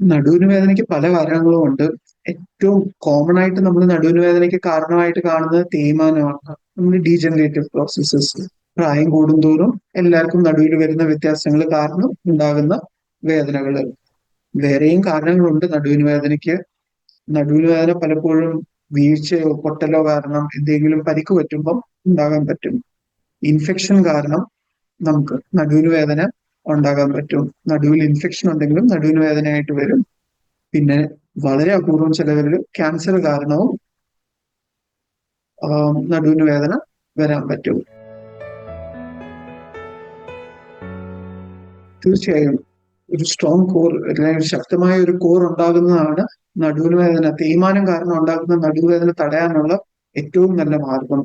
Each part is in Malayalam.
നടുവിന് വേദനയ്ക്ക് പല കാരണങ്ങളും ഉണ്ട്. ഏറ്റവും കോമൺ ആയിട്ട് നമ്മൾ നടുവിന് വേദനയ്ക്ക് കാരണമായിട്ട് കാണുന്നത് തേയ്മാനമാണ് നമ്മുടെ ഡീജനറേറ്റീവ് പ്രോസസ്സസ് പ്രായം കൂടുന്തോറും എല്ലാവർക്കും നടുവിൽ വരുന്ന വ്യത്യാസങ്ങൾ കാരണം ഉണ്ടാകുന്ന വേദനകൾ. വേറെയും കാരണങ്ങളുണ്ട് നടുവിന് വേദനയ്ക്ക് നടുവിന് വേദന പലപ്പോഴും വീഴ്ചയോ പൊട്ടലോ കാരണം എന്തെങ്കിലും പരിക്ക് പറ്റുമ്പോൾ ഉണ്ടാകാൻ പറ്റും. ഇൻഫെക്ഷൻ കാരണം നമുക്ക് നടുവിന് വേദന ഉണ്ടാകാൻ പറ്റും. നടുവിൽ ഇൻഫെക്ഷൻ ഉണ്ടെങ്കിലും നടുവിന് വേദനയായിട്ട് വരും. പിന്നെ വളരെ അപൂർവം ചിലവരിൽ ക്യാൻസർ കാരണവും നടുവിന് വേദന വരാൻ പറ്റും. തീർച്ചയായും ഒരു സ്ട്രോങ് കോർ അല്ലെങ്കിൽ ശക്തമായ ഒരു കോർ ഉണ്ടാകുന്നതാണ് നടുവിന് വേദന. തേയ്മാനം കാരണം ഉണ്ടാകുന്ന നടുവേദന തടയാനുള്ള ഏറ്റവും നല്ല മാർഗം.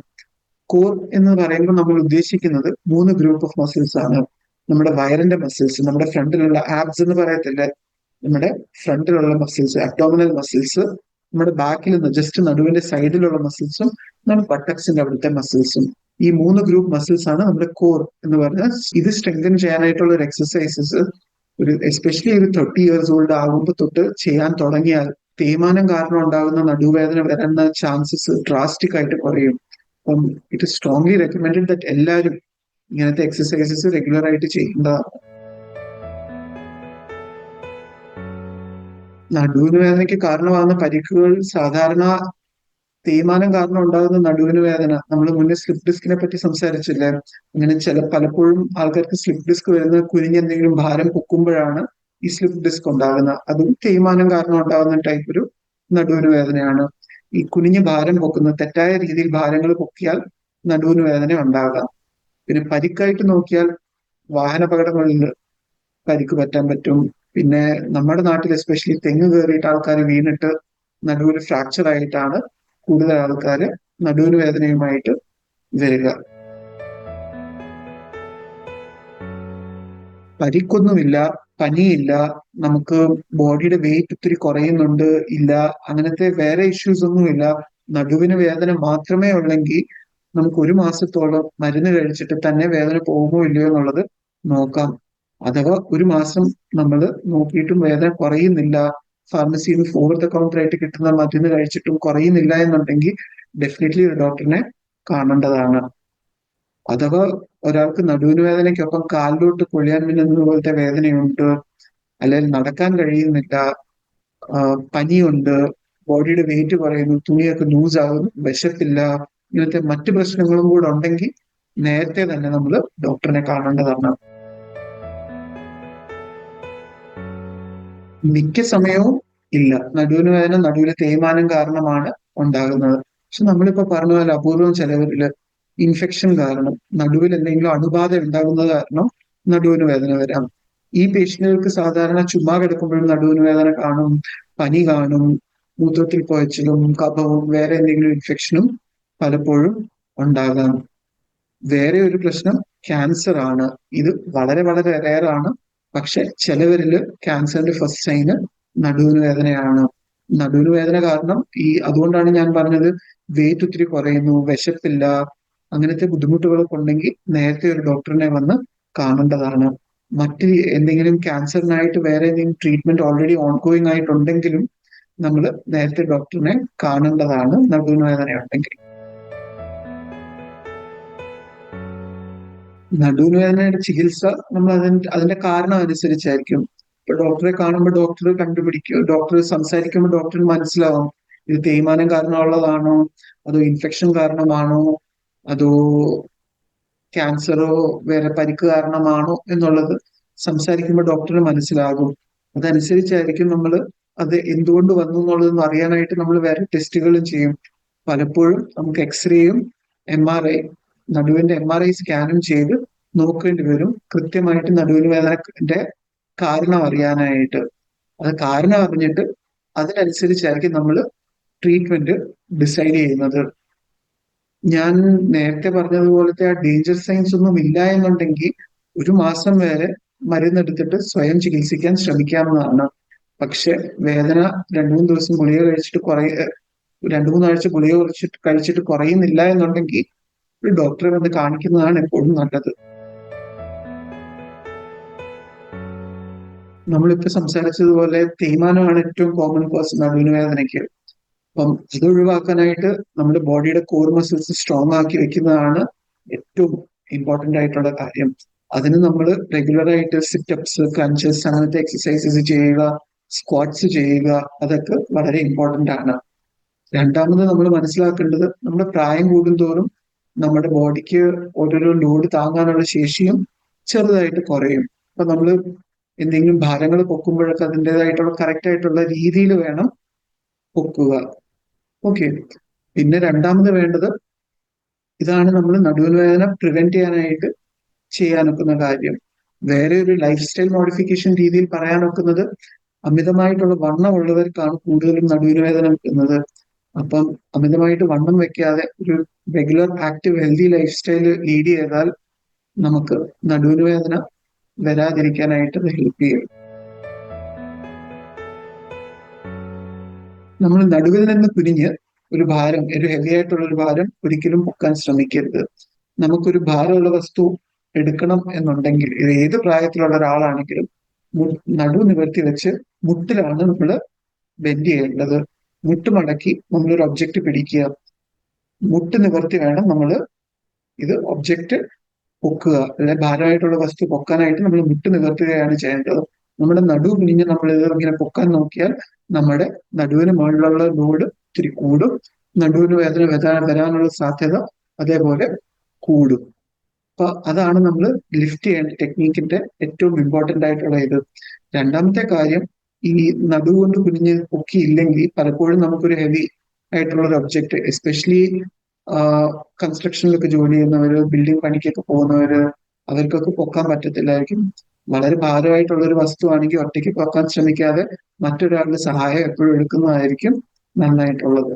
കോർ എന്ന് പറയുമ്പോൾ നമ്മൾ ഉദ്ദേശിക്കുന്നത് മൂന്ന് ഗ്രൂപ്പ് ഓഫ് മസിൽസ് ആണ്. നമ്മുടെ വയറിന്റെ മസിൽസ് നമ്മുടെ ഫ്രണ്ടിലുള്ള ആബ്സ് എന്ന് പറയത്തില്ല? നമ്മുടെ ഫ്രണ്ടിലുള്ള മസിൽസ് അബ്ഡോമിനൽ മസിൽസ് നമ്മുടെ ബാക്കിൽ നിന്ന് ജസ്റ്റ് നടുവിന്റെ സൈഡിലുള്ള മസിൽസും നമ്മുടെ ബട്ടക്സിന്റെ അവിടുത്തെ മസിൽസും ഈ മൂന്ന് ഗ്രൂപ്പ് മസിൽസ് ആണ് നമ്മുടെ കോർ എന്ന് പറഞ്ഞാൽ ഇത് സ്ട്രെങ്തൻ ചെയ്യാനായിട്ടുള്ള ഒരു എക്സസൈസസ് ഒരു എസ്പെഷ്യലി ഒരു തേർട്ടി ഇയേഴ്സ് ഓൾഡ് ആകുമ്പോൾ തൊട്ട് ചെയ്യാൻ തുടങ്ങിയാൽ തേയ്മാനം കാരണം ഉണ്ടാകുന്ന നടുവേദന വരുന്ന ചാൻസസ് ഡ്രാസ്റ്റിക് ആയിട്ട് കുറയും. അപ്പം ഇറ്റ് സ്ട്രോങ്ലി റെക്കമെൻഡഡ് ദറ്റ് എല്ലാവരും ഇങ്ങനത്തെ എക്സസൈസസ് റെഗുലർ ആയിട്ട് ചെയ്യേണ്ടതാണ് നടുവിന് വേദനയ്ക്ക് കാരണമാകുന്ന പരിക്കുകൾ സാധാരണ തേയ്മാനം കാരണം ഉണ്ടാകുന്ന നടുവിന് വേദന. നമ്മൾ മുന്നേ സ്ലിപ്പ് ഡിസ്കിനെ പറ്റി സംസാരിച്ചില്ലേ? ഇങ്ങനെ ചില പലപ്പോഴും ആൾക്കാർക്ക് സ്ലിപ്പ് ഡിസ്ക് വരുന്ന കുനിഞ്ഞെന്തെങ്കിലും ഭാരം പൊക്കുമ്പോഴാണ് ഈ സ്ലിപ്പ് ഡിസ്ക് ഉണ്ടാകുന്നത്. അതും തേയ്മാനം കാരണം ഉണ്ടാകുന്ന ടൈപ്പ് ഒരു നടുവിന് വേദനയാണ്. ഈ കുനിഞ്ഞ് ഭാരം പൊക്കുന്ന തെറ്റായ രീതിയിൽ ഭാരങ്ങൾ പൊക്കിയാൽ നടുവിന് വേദന ഉണ്ടാകാം. പിന്നെ പരിക്കായിട്ട് നോക്കിയാൽ വാഹന അപകടങ്ങളിൽ പരിക്ക് പറ്റാൻ പറ്റും. പിന്നെ നമ്മുടെ നാട്ടിൽ എസ്പെഷ്യലി തെങ്ങ് കയറിയിട്ട് ആൾക്കാർ വീണിട്ട് നടുവിന് ഫ്രാക്ചർ ആയിട്ടാണ് കൂടുതൽ ആൾക്കാർ നടുവിന് വേദനയുമായിട്ട് വരിക. പരിക്കൊന്നുമില്ല പനിയില്ല നമുക്ക് ബോഡിയുടെ വെയിറ്റ് ഒത്തിരി കുറയുന്നുണ്ട് ഇല്ല അങ്ങനത്തെ വേറെ ഇഷ്യൂസ് ഒന്നുമില്ല. നടുവിന് വേദന മാത്രമേ ഉള്ളെങ്കിൽ നമുക്ക് ഒരു മാസത്തോളം മരുന്ന് കഴിച്ചിട്ട് തന്നെ വേദന പോകുമോ ഇല്ലയോ എന്നുള്ളത് നോക്കാം. അഥവാ ഒരു മാസം നമ്മൾ നോക്കിയിട്ടും വേദന കുറയുന്നില്ല ഫാർമസിയിൽ നിന്ന് ഫോർ ദ കൗണ്ടർ ആയിട്ട് കിട്ടുന്ന മരുന്ന് കഴിച്ചിട്ടും കുറയുന്നില്ല എന്നുണ്ടെങ്കിൽ ഡെഫിനറ്റ്ലി ഒരു ഡോക്ടറിനെ കാണേണ്ടതാണ്. അഥവാ ഒരാൾക്ക് നടുവിന് വേദനയ്ക്കൊപ്പം കാലിലോട്ട് കൊഴിയാൻ മിന്നുന്ന പോലത്തെ വേദനയുണ്ട് അല്ലെങ്കിൽ നടക്കാൻ കഴിയുന്നില്ല പനിയുണ്ട് ബോഡിയുടെ വെയിറ്റ് കുറയുന്നു തുണിയൊക്കെ ലൂസ് ആകുന്നു വിശപ്പില്ല ഇങ്ങനത്തെ മറ്റു പ്രശ്നങ്ങളും കൂടെ ഉണ്ടെങ്കിൽ നേരത്തെ തന്നെ നമ്മൾ ഡോക്ടറിനെ കാണേണ്ടതാണ്. മിക്ക സമയവും ഇല്ല. നടുവിന് വേദന നടുവിലെ തേയ്മാനം കാരണമാണ് ഉണ്ടാകുന്നത്. പക്ഷെ നമ്മളിപ്പോ പറഞ്ഞ പോലെ അപൂർവം ചിലവരിൽ ഇൻഫെക്ഷൻ കാരണം നടുവിൽ എന്തെങ്കിലും അണുബാധ ഉണ്ടാകുന്നത് കാരണം നടുവിന് വേദന വരാം. ഈ പേഷ്യന്റുകൾക്ക് സാധാരണ ചുമ്മാ കിടക്കുമ്പോഴും നടുവിന് വേദന കാണും പനി കാണും മൂത്രത്തിൽ പോയച്ചിലും കഫവും വേറെ എന്തെങ്കിലും ഇൻഫെക്ഷനും പലപ്പോഴും ഉണ്ടാകാം. വേറെ ഒരു പ്രശ്നം ക്യാൻസർ ആണ്. ഇത് വളരെ വളരെ റെയർ ആണ്. പക്ഷെ ചിലവരിൽ ക്യാൻസറിന്റെ ഫസ്റ്റ് സൈന് നടുവിന് വേദനയാണ് നടുവിന് വേദന കാരണം ഈ അതുകൊണ്ടാണ് ഞാൻ പറഞ്ഞത് വെയിറ്റ് ഒത്തിരി കുറയുന്നു വിശപ്പില്ല അങ്ങനത്തെ ബുദ്ധിമുട്ടുകളൊക്കെ ഉണ്ടെങ്കിൽ നേരത്തെ ഒരു ഡോക്ടറിനെ വന്ന് കാണേണ്ടതാണ്. മറ്റ് എന്തെങ്കിലും ക്യാൻസറിനായിട്ട് വേറെ എന്തെങ്കിലും ട്രീറ്റ്മെന്റ് ഓൾറെഡി ഓൺഗോയിങ് ആയിട്ടുണ്ടെങ്കിലും നമ്മൾ നേരത്തെ ഡോക്ടറിനെ കാണേണ്ടതാണ് നടുവിന് വേദന ഉണ്ടെങ്കിൽ നടുവിന് വേദനയുടെ ചികിത്സ. നമ്മൾ അതിന്റെ അതിന്റെ കാരണം അനുസരിച്ചായിരിക്കും. ഇപ്പൊ ഡോക്ടറെ കാണുമ്പോൾ ഡോക്ടർ കണ്ടുപിടിക്കും ഡോക്ടർ സംസാരിക്കുമ്പോൾ ഡോക്ടർ മനസ്സിലാവും. ഇത് തേയ്മാനം കാരണമുള്ളതാണോ? അതോ ഇൻഫെക്ഷൻ കാരണമാണോ? അതോ ക്യാൻസറോ വേറെ പരിക്ക് കാരണമാണോ എന്നുള്ളത് സംസാരിക്കുമ്പോൾ ഡോക്ടറിന് മനസ്സിലാകും. അതനുസരിച്ചായിരിക്കും നമ്മൾ അത് എന്തുകൊണ്ട് വന്നു എന്നുള്ളതെന്ന് അറിയാനായിട്ട് നമ്മൾ വേറെ ടെസ്റ്റുകളും ചെയ്യും. പലപ്പോഴും നമുക്ക് എക്സ്റേയും എം ആർ ഐ നടുവിന്റെ എം ആർ ഐ സ്കാനും ചെയ്ത് നോക്കേണ്ടി വരും. കൃത്യമായിട്ട് നടുവിന് വേദനന്റെ കാരണം അറിയാനായിട്ട്. അത് കാരണം അറിഞ്ഞിട്ട് അതിനനുസരിച്ചായിരിക്കും നമ്മൾ ട്രീറ്റ്മെന്റ് ഡിസൈഡ് ചെയ്യുന്നത്. ഞാൻ നേരത്തെ പറഞ്ഞതുപോലത്തെ ആ ഡേഞ്ചർ സൈൻസ് ഒന്നും ഇല്ല എന്നുണ്ടെങ്കിൽ ഒരു മാസം വരെ മരുന്നെടുത്തിട്ട് സ്വയം ചികിത്സിക്കാൻ ശ്രമിക്കാവുന്നതാണ്. പക്ഷെ വേദന രണ്ടു മൂന്ന് ദിവസം ഗുളിക കഴിച്ചിട്ട് കുറേ രണ്ടു മൂന്നാഴ്ച ഗുളിക കഴിച്ചിട്ട് കഴിച്ചിട്ട് കുറയുന്നില്ല എന്നുണ്ടെങ്കിൽ ഒരു ഡോക്ടറെ വന്ന് കാണിക്കുന്നതാണ് എപ്പോഴും നല്ലത്. നമ്മളിപ്പോ സംസാരിച്ചതുപോലെ തേയ്മാനമാണ് ഏറ്റവും കോമൺ കോസ് നടുവിന് വേദനയ്ക്ക്. അപ്പം ഇത് ഒഴിവാക്കാനായിട്ട് നമ്മുടെ ബോഡിയുടെ കോർ മസിൽസ് സ്ട്രോങ് ആക്കി വെക്കുന്നതാണ് ഏറ്റവും ഇമ്പോർട്ടന്റ് ആയിട്ടുള്ള കാര്യം. അതിന് നമ്മൾ റെഗുലർ ആയിട്ട് സിറ്റപ്സ് ക്രഞ്ചസ് അങ്ങനത്തെ എക്സസൈസസ് ചെയ്യുക സ്ക്വാട്സ് ചെയ്യുക അതൊക്കെ വളരെ ഇമ്പോർട്ടന്റ് ആണ്. രണ്ടാമത് നമ്മൾ മനസ്സിലാക്കേണ്ടത് നമ്മുടെ പ്രായം കൂടുന്തോറും നമ്മുടെ ബോഡിക്ക് ഓരോരോ ലോഡ് താങ്ങാനുള്ള ശേഷിയും ചെറുതായിട്ട് കുറയും. അപ്പൊ നമ്മൾ എന്തെങ്കിലും ഭാരങ്ങൾ പൊക്കുമ്പോഴൊക്കെ അതിന്റെതായിട്ടുള്ള കറക്റ്റ് ആയിട്ടുള്ള രീതിയിൽ വേണം പൊക്കുക. ഓക്കെ പിന്നെ രണ്ടാമത് വേണ്ടത് ഇതാണ് നമ്മൾ നടുവിൽ വേദന പ്രിവെന്റ് ചെയ്യാനായിട്ട് ചെയ്യാനൊക്കുന്ന കാര്യം. വേറെ ഒരു ലൈഫ് സ്റ്റൈൽ മോഡിഫിക്കേഷൻ രീതിയിൽ പറയാനൊക്കുന്നത് അമിതമായിട്ടുള്ള വണ്ണമുള്ളവർക്കാണ് കൂടുതലും നടുവിന് വേദന വെക്കുന്നത് അപ്പം അമിതമായിട്ട് വണ്ണം വെക്കാതെ ഒരു regular active healthy life style lead ചെയ്താൽ നമുക്ക് നടുവിന് വേദന വരാതിരിക്കാനായിട്ട് അത് ഹെൽപ്പ് ചെയ്യും. നമ്മൾ നടുവിൽ നിന്ന് കുനിഞ്ഞ് ഒരു ഭാരം ഒരു ഹെവി ആയിട്ടുള്ള ഒരു ഭാരം ഒരിക്കലും പൊക്കാൻ ശ്രമിക്കരുത്. നമുക്കൊരു ഭാരമുള്ള വസ്തു എടുക്കണം എന്നുണ്ടെങ്കിൽ ഏത് പ്രായത്തിലുള്ള ഒരാളാണെങ്കിലും നടു നിവർത്തി വെച്ച് മുട്ടിലാണ് നമ്മൾ ബെൻഡ് ചെയ്യേണ്ടത്. മുട്ട് മടക്കി നമ്മളൊരു ഒബ്ജക്റ്റ് പിടിക്കുക. മുട്ട് നിവർത്തി വേണം നമ്മൾ ഇത് ഒബ്ജക്റ്റ് പൊക്കുക. അല്ലെ ഭാരമായിട്ടുള്ള വസ്തു പൊക്കാനായിട്ട് നമ്മൾ മുട്ട് നിവർത്തുകയാണ് ചെയ്യേണ്ടത്. നമ്മുടെ നടു കുനിഞ്ഞ് നമ്മൾ ഇത് ഇങ്ങനെ പൊക്കാൻ നോക്കിയാൽ നമ്മുടെ നടുവിന് മുകളിലുള്ള ലോഡ് ഇത്തിരി കൂടും. നടുവിന് വേദന വരാൻ വരാനുള്ള സാധ്യത അതേപോലെ കൂടും. അപ്പൊ അതാണ് നമ്മൾ ലിഫ്റ്റ് ചെയ്യേണ്ട ടെക്നീക്കിന്റെ ഏറ്റവും ഇമ്പോർട്ടന്റ് ആയിട്ടുള്ള ഇത്. രണ്ടാമത്തെ കാര്യം ഈ നടു കൊണ്ട് കുനിഞ്ഞ് പൊക്കിയില്ലെങ്കിൽ പലപ്പോഴും നമുക്കൊരു ഹെവി ആയിട്ടുള്ള ഒരു ഒബ്ജക്റ്റ് എസ്പെഷ്യലി കൺസ്ട്രക്ഷനിലൊക്കെ ജോലി ചെയ്യുന്നവര് ബിൽഡിംഗ് പണിക്കൊക്കെ പോകുന്നവര് അവർക്കൊക്കെ പൊക്കാൻ പറ്റത്തില്ലായിരിക്കും. വളരെ ഭാരമായിട്ടുള്ള ഒരു വസ്തുവാണെങ്കിൽ ഒറ്റയ്ക്ക് പൊക്കാൻ ശ്രമിക്കാതെ മറ്റൊരാളുടെ സഹായം എപ്പോഴും എടുക്കുന്നതായിരിക്കും നന്നായിട്ടുള്ളത്.